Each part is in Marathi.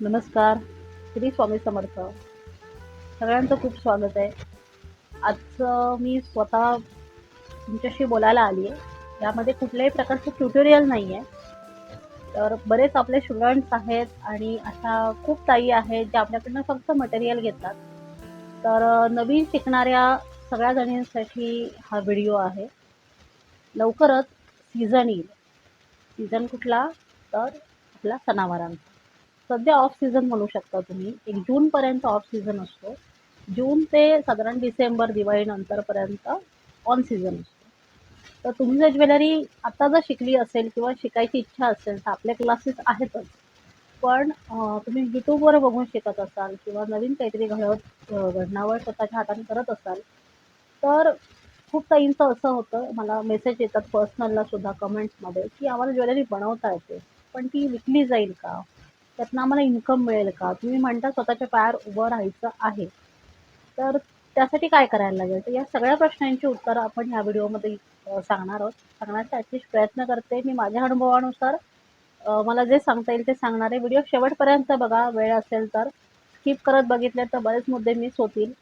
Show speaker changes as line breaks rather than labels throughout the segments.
नमस्कार श्री स्वामी समर्थ. सगळ्यांचं खूप स्वागत आहे. आजचं मी स्वतः तुमच्याशी बोलायला आली आहे यामध्ये कुठल्याही प्रकारचं ट्युटोरियल नाही आहे तर बरेच आपले स्टुडंट्स आहेत आणि अशा खूप ताई आहेत ज्या आपल्याकडनं फक्त मटेरियल घेतात. तर नवीन शिकणाऱ्या सगळ्या जणींसाठी हा व्हिडिओ आहे. लवकरच सीझन येईल. सीझन कुठला? तर आपला सणावारांचा. सध्या ऑफ सीझन म्हणू शकता तुम्ही. एक जूनपर्यंत ऑफ सीझन असतो. जून ते साधारण डिसेंबर दिवाळीनंतरपर्यंत ऑन सीझन असतो. तर तुम्ही जर ज्वेलरी आता जर शिकली असेल किंवा शिकायची इच्छा असेल तर आपले क्लासेस आहेतच. पण तुम्ही यूट्यूबवर बघून शिकत असाल किंवा नवीन काहीतरी घडत घडणावर स्वतःच्या हाताने करत असाल तर खूप काहींचं असं होतं. मला मेसेज येतात पर्सनलला सुद्धा कमेंट्समध्ये की आम्हाला ज्वेलरी बनवता येते पण ती विकली जाईल का? त्यातनं आम्हाला इन्कम मिळेल का? तुम्ही म्हणता स्वतःच्या पायावर उभं राहायचं आहे. तर त्यासाठी काय करायला लागेल? तर या सगळ्या प्रश्नांची उत्तरं आपण ह्या व्हिडिओमध्ये सांगणार आहोत. सांगण्याचा ॲटलिस्ट प्रयत्न करते मी माझ्या अनुभवानुसार. मला जे सांगता येईल ते सांगणार आहे व्हिडिओ शेवटपर्यंत बघा वेळ असेल तर. स्किप करत बघितले तर बरेच मुद्दे मिस होतील.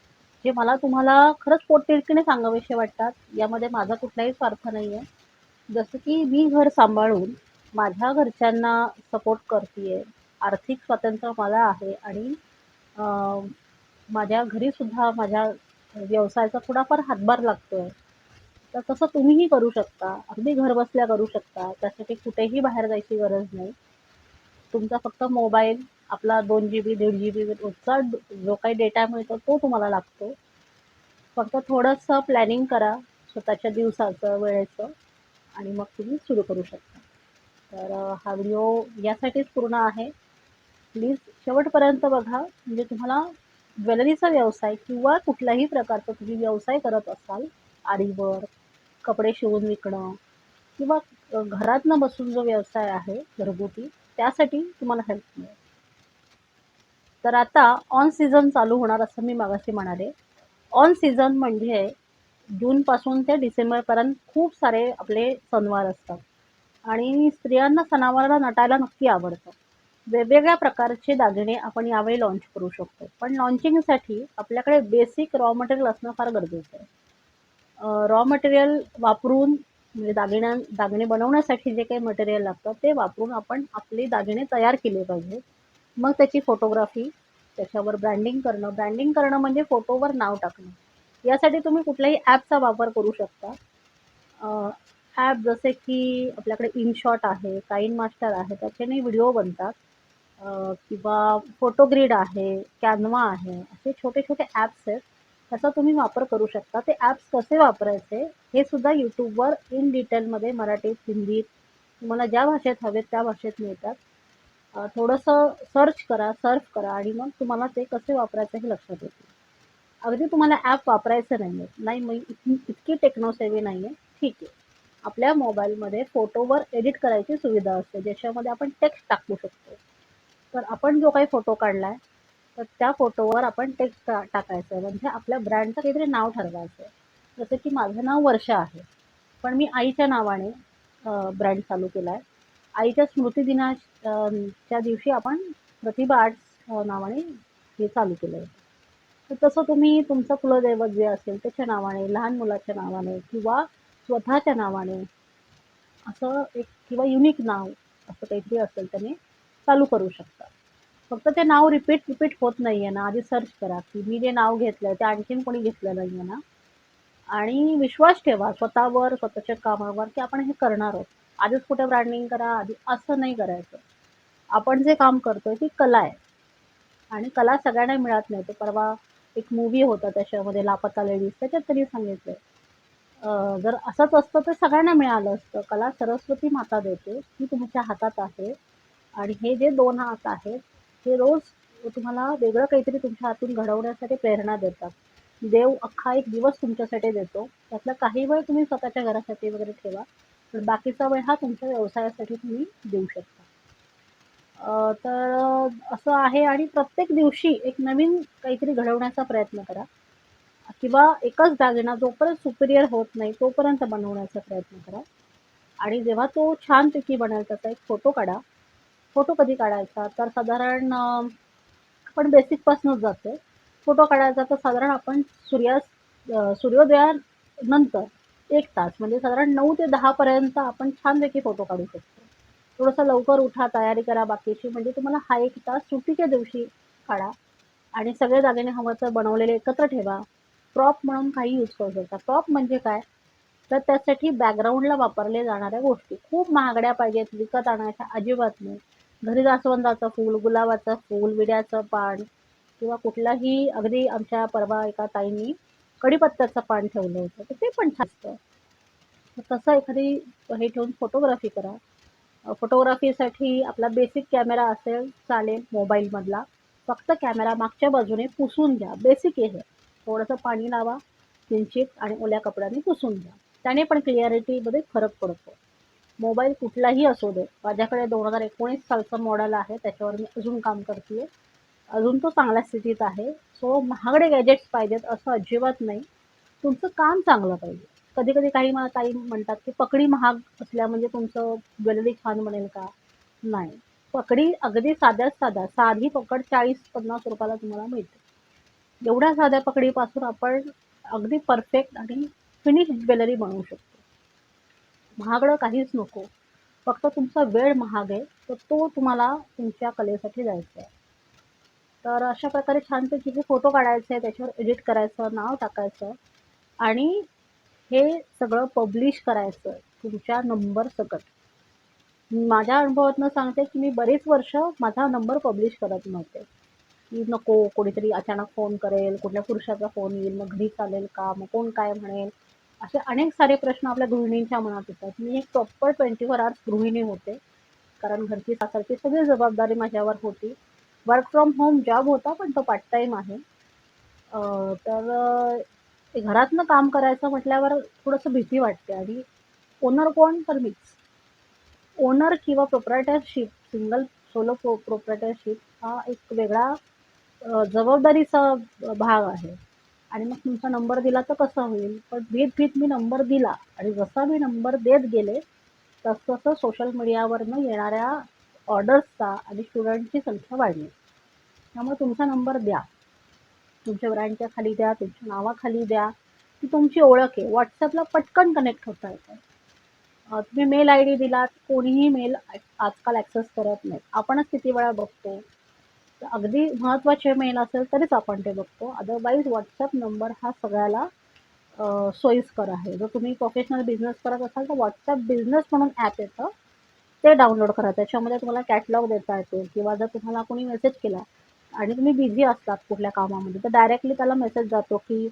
जे मला तुम्हाला खरंच पोटतिडकीने सांगावेसे वाटतात यामध्ये माझा कुठलाही स्वार्थ नाही आहे जसं की मी घर सांभाळून माझ्या घरच्यांना सपोर्ट करते आर्थिक स्वातंत्र्य मला आहे आणि माझ्या घरीसुद्धा माझ्या व्यवसायाचा थोडाफार हातभार लागतो आहे तर तसं तुम्हीही करू शकता. अगदी घरबसल्या करू शकता. त्यासाठी कुठेही बाहेर जायची गरज नाही. तुमचा फक्त मोबाईल आपला दोन जी बी दीड जी बी रोजचा जो काही डेटा मिळतो तो तुम्हाला लागतो. फक्त थोडंसं प्लॅनिंग करा स्वतःच्या दिवसाचं वेळेचं आणि मग तुम्ही सुरू करू शकता. तर हा व्हिडिओ यासाठीच पूर्ण आहे. प्लीज शेवटपर्यंत बघा. म्हणजे तुम्हाला ज्वेलरीचा व्यवसाय किंवा कुठल्याही प्रकारचा तुम्ही व्यवसाय करत असाल आडीवर कपडे शिवून विकणं किंवा घरातनं बसून जो व्यवसाय आहे घरगुती त्यासाठी तुम्हाला हेल्प मिळेल. तर आता ऑन सीझन चालू होणार असं मी मागाशी म्हणाले. ऑन सीझन म्हणजे जूनपासून ते डिसेंबरपर्यंत खूप सारे आपले सणवार असतात. आणि स्त्रियांना सणावाराला नटायला नक्की आवडतं. वेगवेगळ्या प्रकारचे दागिने आपण यावेळी लॉन्च करू शकतो. पण लॉन्चिंगसाठी आपल्याकडे बेसिक रॉ मटेरियल असणं फार गरजेचं आहे. रॉ मटेरियल वापरून म्हणजे दागिन्या दागिने बनवण्यासाठी जे काही मटेरियल लागतं ते वापरून आपण आपले दागिने तयार केले पाहिजे मग त्याची फोटोग्राफी त्याच्यावर ब्रँडिंग करणं. ब्रँडिंग करणं म्हणजे फोटोवर नाव टाकणं. यासाठी तुम्ही कुठल्याही ॲपचा वापर करू शकता. ॲप जसे की आपल्याकडे इनशॉट आहे काइन मास्टर आहे त्याच्याने व्हिडिओ बनतात. किंवा फोटोग्रीड आहे कॅनवा आहे असे छोटे छोटे ॲप्स आहेत. त्याचा तुम्ही वापर करू शकता. ते ॲप्स कसे वापरायचे हे सुद्धा यूट्यूबवर इन डिटेलमध्ये मराठीत हिंदीत तुम्हाला ज्या भाषेत हवेत त्या भाषेत मिळतात. थोडंसं सर्च करा सर्फ करा आणि मग तुम्हाला ते कसे वापरायचं हे लक्षात येतील अगदी तुम्हाला ॲप वापरायचं नाही आहे नाही मग इतकी इतकी टेक्नोसेवी नाही आहे ठीक आहे. आपल्या मोबाईलमध्ये फोटोवर एडिट करायची सुविधा असते. ज्याच्यामध्ये आपण टेक्स्ट टाकू शकतो. तर आपण जो काही फोटो काढला आहे तर त्या फोटोवर आपण टेक्स्ट टा टाकायचं. आहे म्हणजे आपल्या ब्रँडचं काहीतरी नाव ठरवायचं आहे जसं की माझं नाव वर्षा आहे. पण मी आईच्या नावाने ब्रँड चालू केला आहे आईच्या स्मृतिदिनाच्या दिवशी आपण प्रतिभा आर्ट्स नावाने हे चालू केलं आहे तर तसं तुम्ही तुमचं कुलदैवत जे असेल त्याच्या नावाने लहान मुलाच्या नावाने किंवा स्वतःच्या नावाने असं एक किंवा युनिक नाव असं काहीतरी असेल त्याने चालू करू शकता फक्त ते नाव रिपीट रिपीट होत नाही आहे ना. आधी सर्च करा की मी जे नाव घेतलं ते आणखीन कोणी घेतलं नाही आहे ना. आणि विश्वास ठेवा स्वतःवर स्वतःच्या कामावर की आपण हे करणार आहोत. आधीच कुठे ब्रँडिंग करा आधी असं नाही करायचं. आपण जे काम करतोय ती कला आहे. आणि कला सगळ्यांना मिळत नाही. ते परवा एक मूवी होता त्याच्यामध्ये लापता लेडीज त्याच्यात त्यांनी सांगितलं जर असंच असतं तर सगळ्यांना मिळालं असतं. कला सरस्वती माता देते. ती तुमच्या हातात आहे. आणि हे जे दोन हात आहेत हे रोज तुम्हाला वेगळं काहीतरी तुमच्या हातून घडवण्यासाठी प्रेरणा देतात. देव अख्खा एक दिवस तुमच्यासाठी देतो. त्यातला काही वेळ तुम्ही स्वतःच्या घरासाठी वगैरे ठेवा पण बाकीचा वेळ हा तुमच्या व्यवसायासाठी तुम्ही देऊ शकता. तर असं आहे आणि प्रत्येक दिवशी एक नवीन काहीतरी घडवण्याचा प्रयत्न करा. किंवा एकच दागिना जोपर्यंत सुपिरियर होत नाही तोपर्यंत बनवण्याचा प्रयत्न करा. आणि जेव्हा तो छानपैकी बनेल त्याचा एक फोटो काढा. फोटो कधी काढायचा? तर साधारण आपण बेसिकपासूनच जातो फोटो काढायचा तर साधारण आपण सूर्यास्त सूर्योदयानंतर एक तास म्हणजे साधारण नऊ ते दहापर्यंत आपण छानपैकी फोटो काढू शकतो. थोडंसं लवकर उठा तयारी करा बाकीची म्हणजे तुम्हाला हा एक तास सुट्टीच्या दिवशी काढा. आणि सगळे दागिने हवं तर बनवलेले एकत्र ठेवा. क्रॉप म्हणून काही यूज करू शकता. क्रॉप म्हणजे काय? तर त्यासाठी बॅकग्राऊंडला वापरले जाणाऱ्या गोष्टी. खूप महागड्या पाहिजेत विकत आणायच्या अजिबात नाही. घरी जास्वंदाचं फूल गुलाबाचं फूल विड्याचं पान किंवा कुठलाही अगदी आमच्या परवा एका ताईंनी कढीपत्त्याचं पान ठेवलं होतं. तर ते पण छान असतं. तसं एखादी हे ठेवून फोटोग्राफी करा. फोटोग्राफीसाठी आपला बेसिक कॅमेरा असेल चालेल मोबाईलमधला फक्त कॅमेरा मागच्या बाजूने पुसून घ्या. बेसिक आहे. हे. थोडंसं पाणी लावा किंचित आणि ओल्या कपड्याने पुसून घ्या. त्याने पण क्लिअरिटीमध्ये फरक पडतो. मोबाईल कुठलाही असू दे. माझ्याकडे दोन हजार एकोणीस सालचं मॉडेल आहे त्याच्यावर मी अजून काम करते अजून तो चांगल्या स्थितीत आहे. सो महागडे गॅजेट्स पाहिजेत असं अजिबात नाही. तुमचं काम चांगलं पाहिजे. कधी कधी काही मला ताई म्हणतात की पकडी महाग असल्या म्हणजे तुमचं ज्वेलरी छान बनेल का? नाही. पकडी अगदी साध्यात साध्या साधी पकड चाळीस पन्नास रुपयाला तुम्हाला मिळते. एवढ्या साध्या पकडीपासून आपण अगदी परफेक्ट आणि फिनिश ज्वेलरी बनवू शकतो. महागडं काहीच नको. फक्त तुमचा वेळ महाग आहे तर तो तुम्हाला तुमच्या कलेसाठी जायचा आहे. तर अशा प्रकारे छानपैकी हे फोटो काढायचे त्याच्यावर एडिट करायचं नाव टाकायचं आणि हे सगळं पब्लिश करायचं तुमच्या नंबर सकट. माझ्या अनुभवातनं सांगते की मी बरेच वर्ष माझा नंबर पब्लिश करत नव्हते. की नको कोणीतरी अचानक फोन करेल कुठल्या पुरुषाचा फोन येईल मग घरी चालेल का मग कोण काय म्हणेल. असे अनेक सारे प्रश्न आपल्या गृहिणींच्या मनात येतात. मी एक प्रॉपर ट्वेंटी फोर आवर्स गृहिणी होते. कारण घरची सासरची सगळी जबाबदारी माझ्यावर होती. वर्क फ्रॉम होम जॉब होता पण तो पार्ट टाईम आहे तर घरातनं काम करायचं म्हटल्यावर थोडंसं भीती वाटते आणि ओनर कोण? तर मीच. ओनर किंवा proprietorship single solo pro proprietorship हा एक वेगळा जबाबदारीचा भाग आहे. आणि मग तुमचा नंबर दिला तर कसा होईल? पण भीत भीत मी नंबर दिला आणि जसा मी नंबर देत गेले तसतसं सोशल मीडियावरनं येणाऱ्या ऑर्डर्सचा आणि स्टुडंटची संख्या वाढली. त्यामुळे तुमचा नंबर द्या. तुमच्या ब्रँडच्या खाली द्या तुमच्या नावाखाली द्या. ती तुमची ओळख आहे. व्हॉट्सअपला पटकन कनेक्ट होता येतं. तुम्ही मेल आय डी दिलात कोणीही मेल आजकाल ॲक्सेस करत नाही. आपणच किती वेळा बघतो तर अगदी महत्त्वाचे मेल असेल तरीच आपण ते बघतो. अदरवाईज व्हॉट्सअप नंबर हा सगळ्याला सोयीस्कर आहे. जर तुम्ही प्रोफेशनल बिझनेस करत असाल तर व्हॉट्सअप बिझनेस म्हणून ॲप येतं. ते डाउनलोड करा. त्याच्यामध्ये तुम्हाला कॅटलॉग देता येतो. किंवा जर तुम्हाला कोणी मेसेज केला आणि तुम्ही बिझी असतात कुठल्या कामामध्ये तर डायरेक्टली त्याला मेसेज जातो की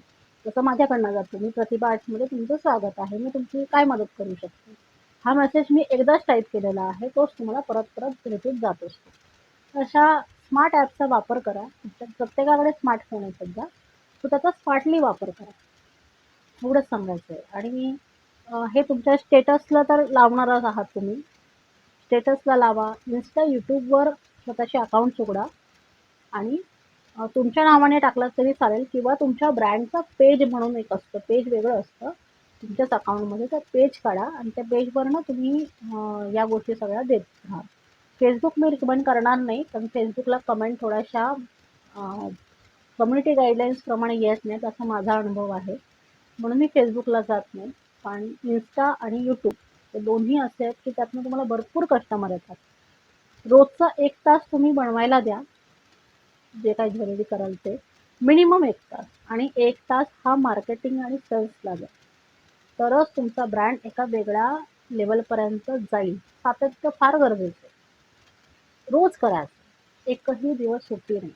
जसं माझ्याकडनं जातो. मी प्रतिभा आर्ट्समध्ये तुमचं स्वागत आहे. मी तुमची काय मदत करू शकते? हा मेसेज मी एकदाच टाईप केलेला आहे. तोच तुम्हाला परत परत रिपीट जात असतो. अशा स्मार्ट ॲपचा वापर करा. तुमच्या प्रत्येकाकडे स्मार्टफोन आहे सध्या. तो त्याचा स्मार्टली वापर करा. एवढंच सांगायचं आहे आणि हे तुमच्या स्टेटसला तर लावणारच आहात तुम्ही. स्टेटसला लावा. इन्स्टा यूट्यूबवर स्वतःचे अकाउंट्स उघडा. आणि तुमच्या नावाने टाकलात तरी चालेल किंवा तुमच्या ब्रँडचा पेज म्हणून एक असतं. पेज वेगळं असतं. तुमच्याच अकाउंटमध्ये तर पेज काढा. आणि त्या पेजवरनं तुम्ही या गोष्टी सगळ्या देत राहा. फेसबुक मी रिकमेंड करणार नाही कारण फेसबुकला कमेंट थोड्याशा कम्युनिटी गाईडलाईन्सप्रमाणे येत नाहीत असा माझा अनुभव आहे. म्हणून मी फेसबुकला जात नाही पण इन्स्टा आणि यूट्यूब हे दोन्ही असे आहेत की त्यातनं तुम्हाला भरपूर कस्टमर येतात. रोजचा एक तास तुम्ही बनवायला द्या जे काही ज्वेलरी कराल ते. मिनिमम एक तास आणि एक तास हा मार्केटिंग आणि सेल्सला द्या. तरच तुमचा ब्रँड एका वेगळ्या लेवलपर्यंत जाईल. सातत्य फार गरजेचं आहे. रोज करा एकही दिवस सुट्टी नाही.